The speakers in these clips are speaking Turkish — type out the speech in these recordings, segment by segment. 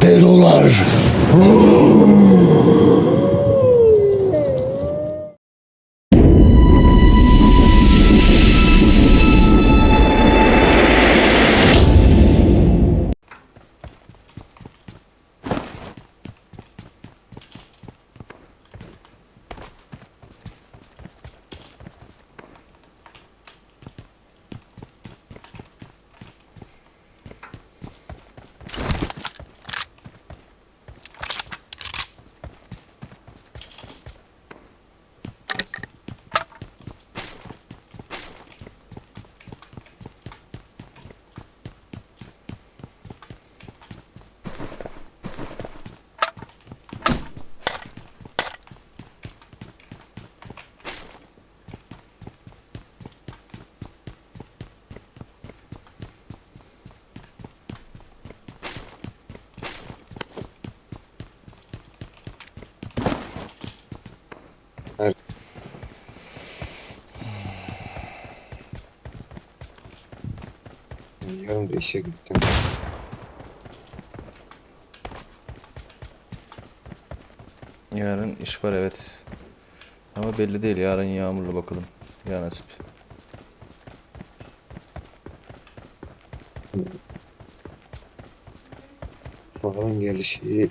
Pelolar. Yarın da işe gittim. Yarın iş var evet. Ama belli değil. Yarın yağmurlu bakalım. Ya nasip. Bakalım gelişi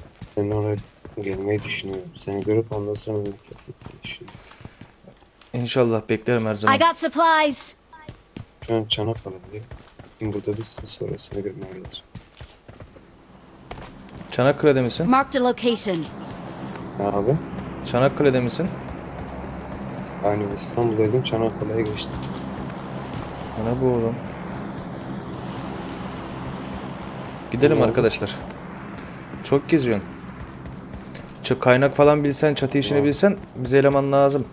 ben oraya gelmeyi düşünüyorum. Seni görüp ondan sonra memleket gitmeyi düşünüyorum. İnşallah beklerim her I zaman. got supplies. Şu an Çanakkale'deyim. Burada bitsin sonra seni görmeye geleceğim. Çanakkale'de misin? Marked a location. Ne abi? Çanakkale'de misin? Aynı İstanbul'daydım Çanakkale'ye geçtim. Ana bu oğlum. Gidelim Ne oldu? arkadaşlar. Çok geziyorsun. Çok kaynak falan bilsen, çatı işini bilsen bize eleman lazım.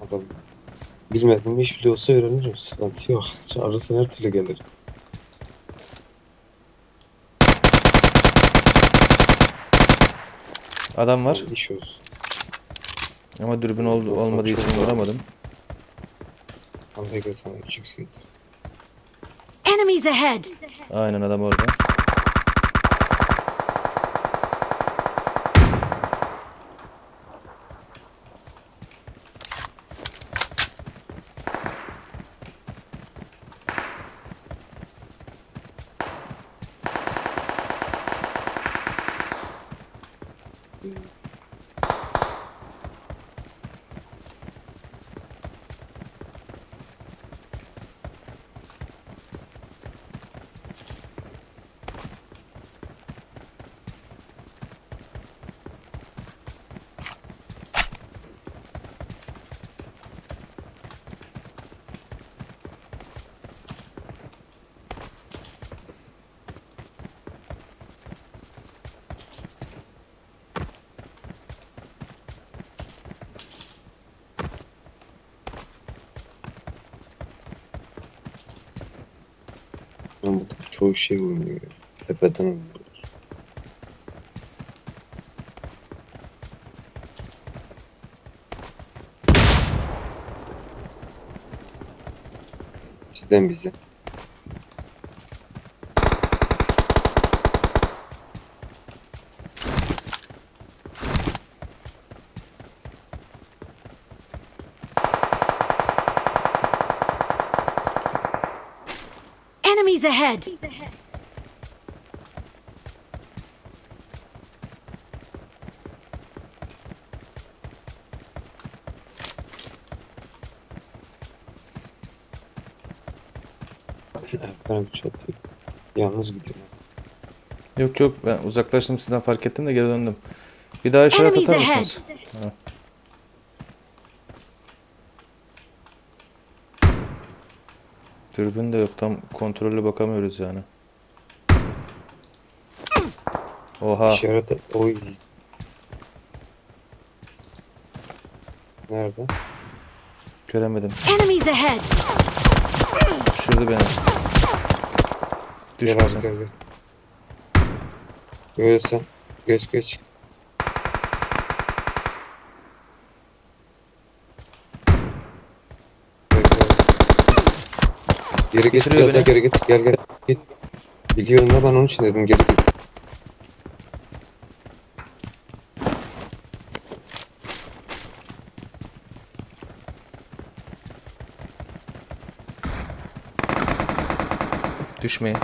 Bakalım. Bilmediğim iş bile olsa öğrenirim. Sıkıntı yok. Çağırırsan her türlü gelirim. Adam var İş olsun. ama dürbün oldu, Olsa olmadığı çok için zor. vuramadım. Küçük seyir. Enemies ahead. Aynen adam orada. Ben burada çoğu şey oynuyor. Tepeden oynuyor. Bizden bize. Enemies ahead. Ben bir çatı. Yalnız gidiyorum. Yok yok ben uzaklaştım sizden fark ettim de geri döndüm. Bir daha işaret Enemies atar ahead. mısınız? Ha. Dürbün de yok tam kontrollü bakamıyoruz yani. Oha İşaret oy. Nerede? göremedim. Enemies ahead. Düşürdü beni. Gel Düşme abi sen. gel gel. Böyle sen. Geç geç. Gel, gel. Geri git Getiriyor biraz daha beni. geri git. Gel gel. Git. Biliyorum ya ben onun için dedim geri git. Düşmeyin.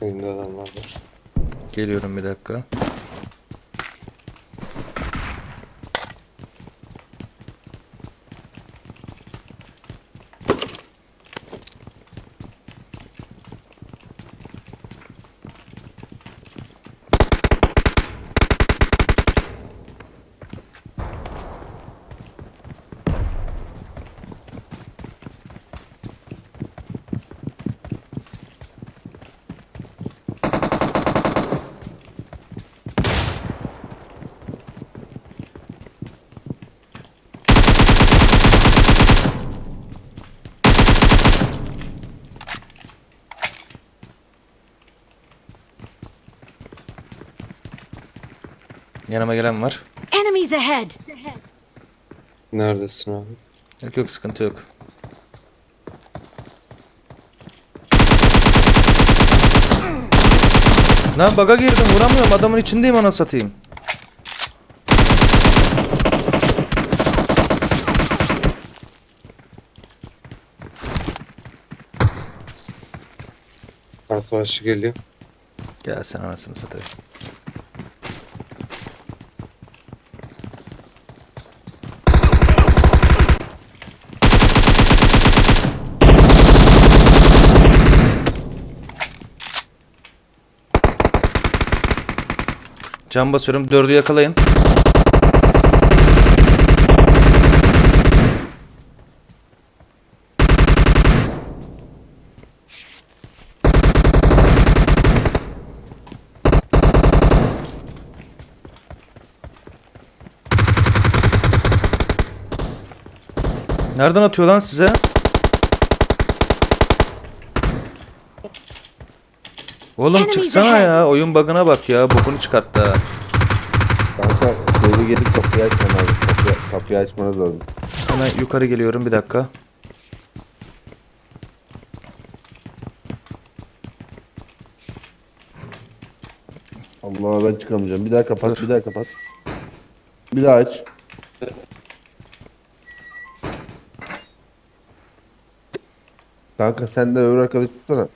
Önünde adamlar var. Geliyorum bir dakika. Yanıma gelen var. Enemies ahead! Neredesin abi? Yok yok sıkıntı yok. Lan baga girdim vuramıyorum adamın içindeyim ana satayım. Arkadaşı geliyor. Gel sen anasını satayım. Can basıyorum. Dördü yakalayın. Nereden atıyor lan size? Oğlum çıksana ya. Oyun bug'ına bak ya. Bokunu çıkarttı ha. Kanka geri gelip kapıyı açman lazım. Kapıyı, kapıyı açmanız lazım. Hemen yukarı geliyorum bir dakika. Allah ben çıkamayacağım. Bir daha kapat, Dur. bir daha kapat. Bir daha aç. Kanka sen de öbür arkadaş tutsana.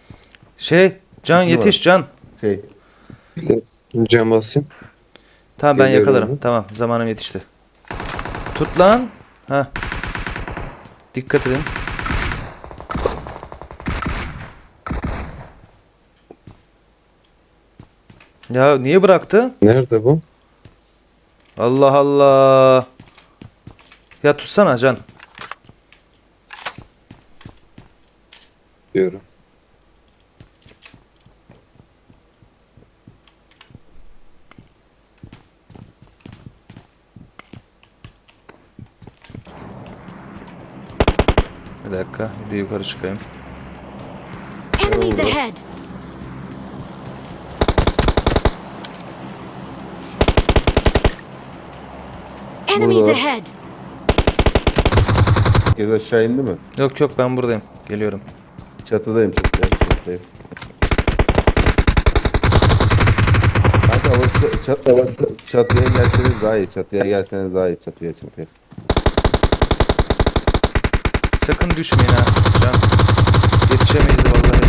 Şey Can Kim yetiş Can. Şey, Cam basayım. Tamam ben Geliyorum yakalarım. abi. Tamam zamanım yetişti. Tut lan. Ha. Dikkat edin. Ya niye bıraktı? Nerede bu? Allah Allah. Ya tutsana Can. Diyorum. Bir dakika bir yukarı çıkayım. Enemies ahead! Enemies ahead! geri aşağı indi mi? Yok yok ben buradayım. Geliyorum. Çatıdayım çatıdayım. çatıdayım. Kanka o çat, çatıya gelseniz daha iyi. Çatıya gelseniz daha iyi. Çatıya çatıya. Sakın düşmeyin ha Can. Yetişemeyiz vallahi.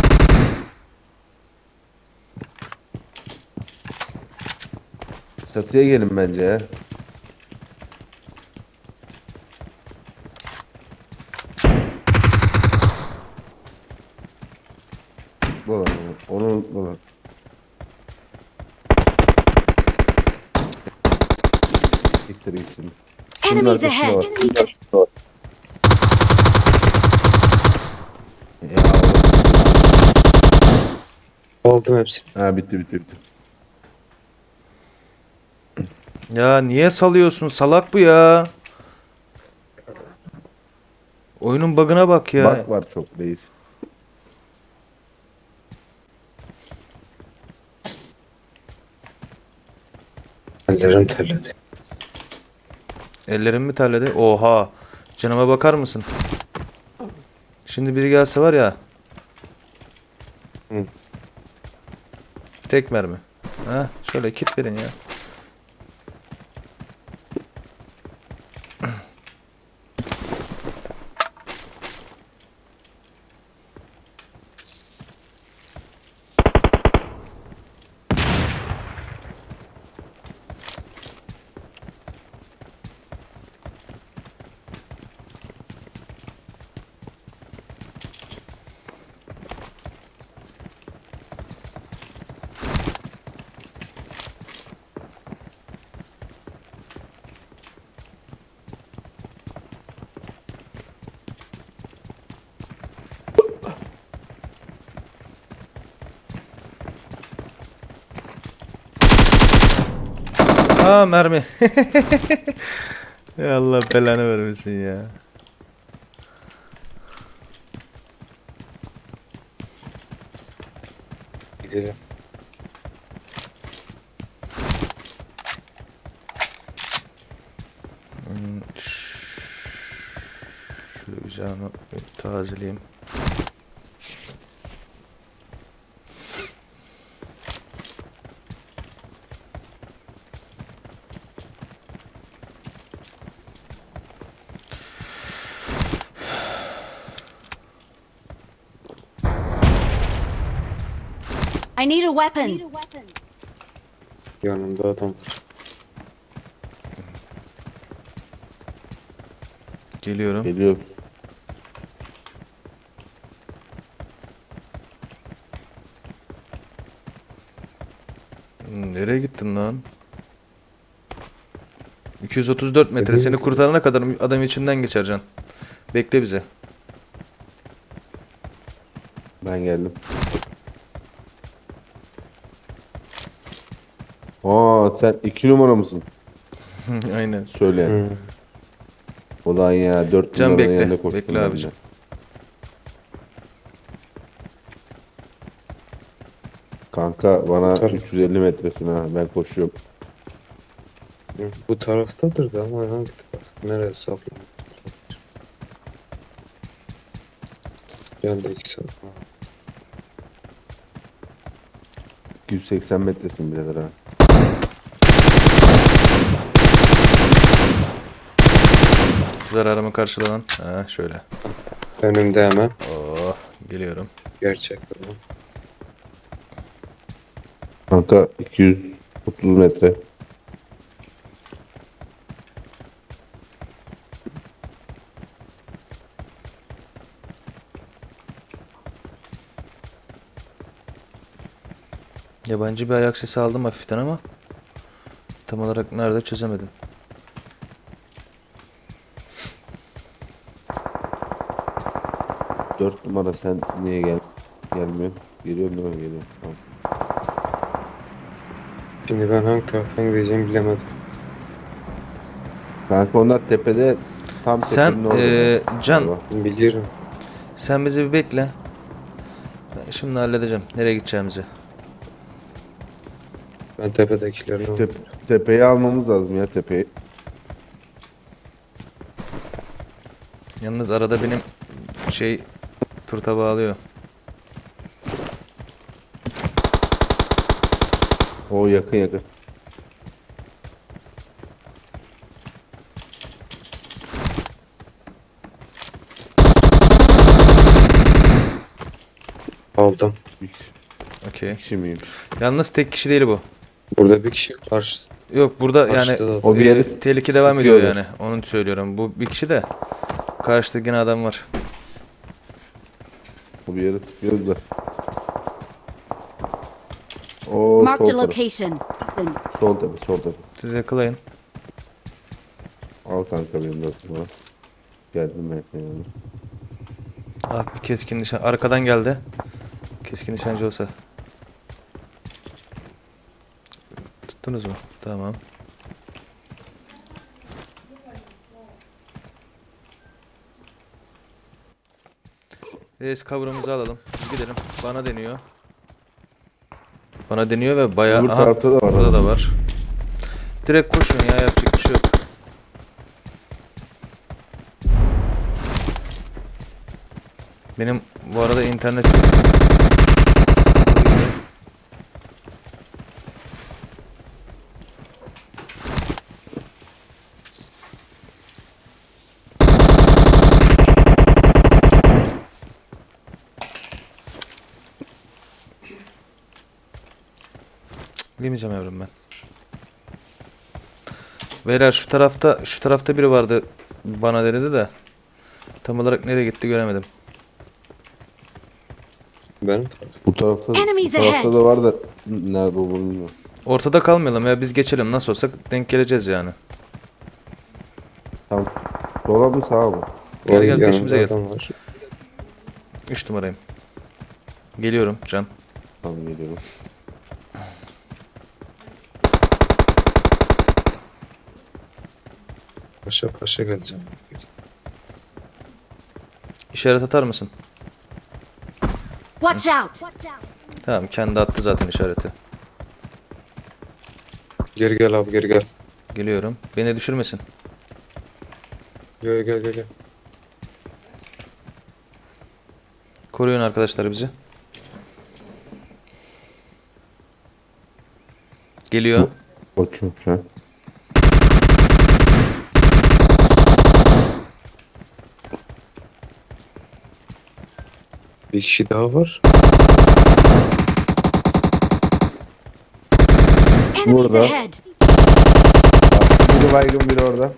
Çatıya gelin bence ya. Dolan onu, onu unutma. Siktir git şimdi. Şunun Enemies ahead! var. Ya Al Aldım hepsini. Ha bitti bitti bitti. Ya niye salıyorsun? Salak bu ya. Oyunun bug'ına bak ya. Bak var çok reis. Ellerim terledi. Ellerim mi terledi? Oha. Canıma bakar mısın? Şimdi biri gelse var ya. Hı. Tek mermi. Ha, şöyle kit verin ya. Ha mermi. ya Allah belanı vermesin ya. Gidelim. Şöyle bir canı tazeleyeyim. I need a weapon. Yanımda adam var. Geliyorum. Geliyor. Hmm, Nereye gittin lan? 234 metre seni kurtarana kadar adam içinden geçer can. Bekle bize. Ben geldim. Aa sen iki numara mısın? Aynen. Söyle. Hı. Ulan ya dört Can numaranın bekle, yanında koştum bekle ben de. abicim. Kanka bana Tabii. 350 metresin ha ben koşuyorum. Bu taraftadır da ama hangi taraf? Nereye saplanıyor? Can da iki saat var. 280 metresin birader ha. Zararımı karşılanan. Ha şöyle. Önümde hemen. Oh geliyorum. Gerçek. Kanka 230 metre. Yabancı bir ayak sesi aldım hafiften ama tam olarak nerede çözemedim. Dört numara sen niye gel gelmiyorsun? Geliyorum değil mi? Geliyorum. Tamam. Şimdi ben hangi taraftan gideceğimi bilemedim. Kanka onlar tepede tam Sen tepenin orada. eee, Can Galiba. Biliyorum. sen bizi bir bekle. Ben şimdi halledeceğim nereye gideceğimizi. Ben tepedekilerini Şu tep- tepeyi almamız lazım ya tepeyi. Yalnız arada benim şey turta bağlıyor. O yakın yakın. Aldım. Okey. kişi miyim? Yalnız tek kişi değil bu. Burada bir kişi karşı. Yok burada yani Karşıda da O bir e, yere tehlike devam ediyor yani. Onu söylüyorum. Bu bir kişi de karşıda yine adam var. Kanka bir yere tıkıyoruz. Oo, Marked a location. Sol tepe, sol tepe. Siz yakalayın. Al kanka benim dostuma. Geldim ben senin. Ah bir keskin nişan. Arkadan geldi. Keskin nişancı olsa. Tuttunuz mu? Tamam. Reis cover'ımızı alalım. Biz gidelim. Bana deniyor. Bana deniyor ve bayağı... Öbür Aha, tarafta da var. Burada da var. Direkt koşun ya yapacak bir şey yok. Benim bu arada internet Yemeyeceğim yavrum ben. Beyler şu tarafta şu tarafta biri vardı bana dedi de tam olarak nereye gitti göremedim. Benim tarafım. Bu tarafta, bu Enemies tarafta ahead. da var da nerede olduğunu bilmiyorum. Ortada kalmayalım ya biz geçelim nasıl olsa denk geleceğiz yani. Tamam. Sola mı sağa mı? Gel, Oy, gel, yanımda peşimize gel. adam var. 3 numarayım. Geliyorum Can. Tamam geliyorum. Paşa paşa geleceğim. İşaret atar mısın? Watch out! Tamam kendi attı zaten işareti. Geri gel abi geri gel. Geliyorum. Beni düşürmesin. Gel gel gel gel. Koruyun arkadaşlar bizi. Geliyor. Bakıyorum şu an. Bir kişi daha var. Enemies Burada. ahead! Biri baygın biri orada.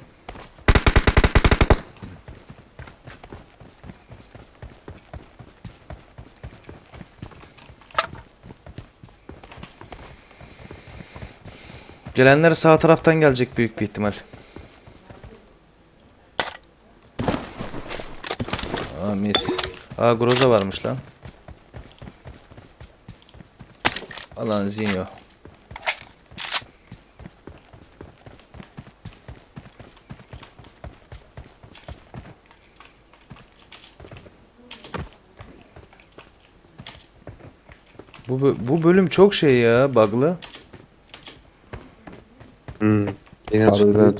Gelenler sağ taraftan gelecek büyük bir ihtimal. Aa mis. Aa Groza varmış lan. Alan Zinyo. Bu, bu bölüm çok şey ya bug'lı. Hmm. Yine Harbiden.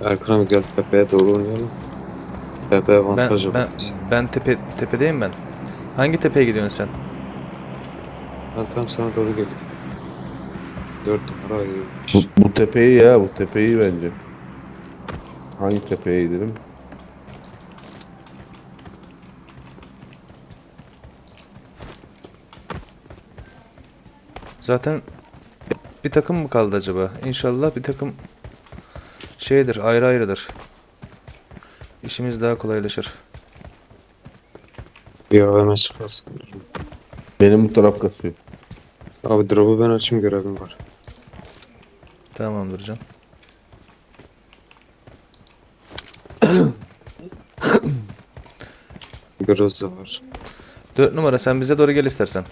Çıktı. Erkan abi gel tepeye doğru oynayalım. Tepe Ben avantajı ben bize. ben tepe tepedeyim ben. Hangi tepeye gidiyorsun sen? Ben tam sana doğru geliyorum. Dört numara. Bu, bu tepeyi ya bu tepeyi bence. Hangi tepeye gidelim? Zaten bir takım mı kaldı acaba? İnşallah bir takım şeydir, ayrı ayrıdır. İşimiz daha kolaylaşır. Bir AVM çıkarsın. Benim bu taraf kasıyor. Abi drop'u ben açayım görevim var. Tamamdır can. Groz da var. 4 numara sen bize doğru gel istersen.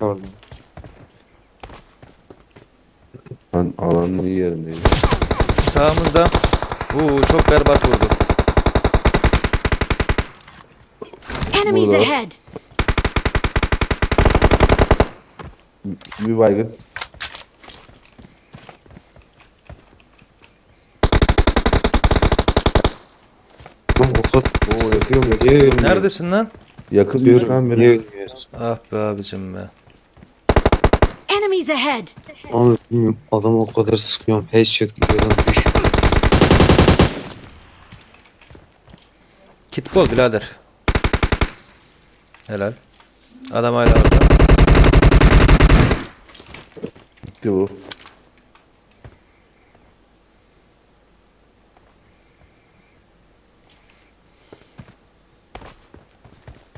Gördüm. Ben alanın iyi yerindeyim. Sağımızda. Uuu çok berbat vurdu. Enemies ahead. Bir baygın. Lan Osat. Oo yakıyorum yakıyorum. Neredesin lan? Yakın bir kan Ah be abicim be. Enemies ahead! Abi bilmiyorum adam o kadar sıkıyorum. Headshot gidiyor lan düşüyor. Kit bol birader. Helal. Adam hala orada. Gitti bu.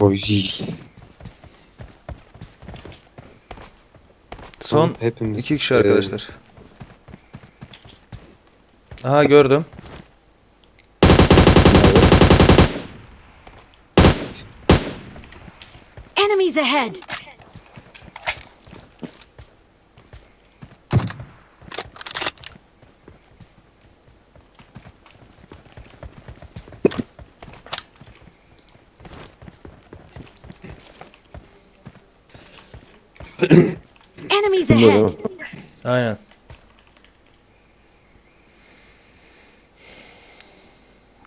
Oy. Son hepimiz iki kişi e, arkadaşlar. Aha gördüm. Enemies ahead! Enemies Bunda değil ahead! Aynen.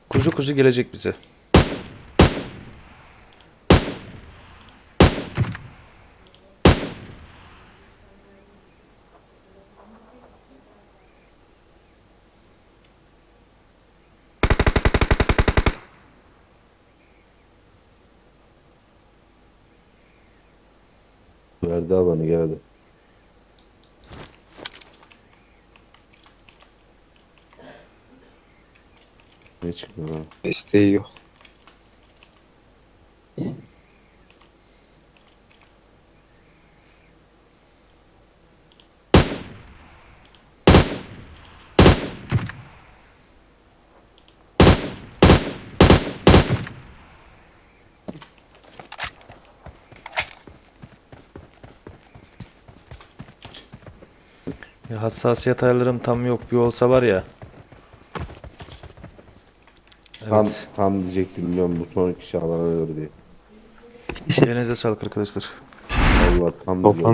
Kuzu kuzu gelecek bize. Verdi alanı geldi. Ne çıkıyor lan? Desteği yok. Ya hassasiyet ayarlarım tam yok. Bir olsa var ya. Tam, Evet. tam diyecektim biliyorum bu son kişi alana ölür diye. Elinize sağlık arkadaşlar. Allah tam diyordum.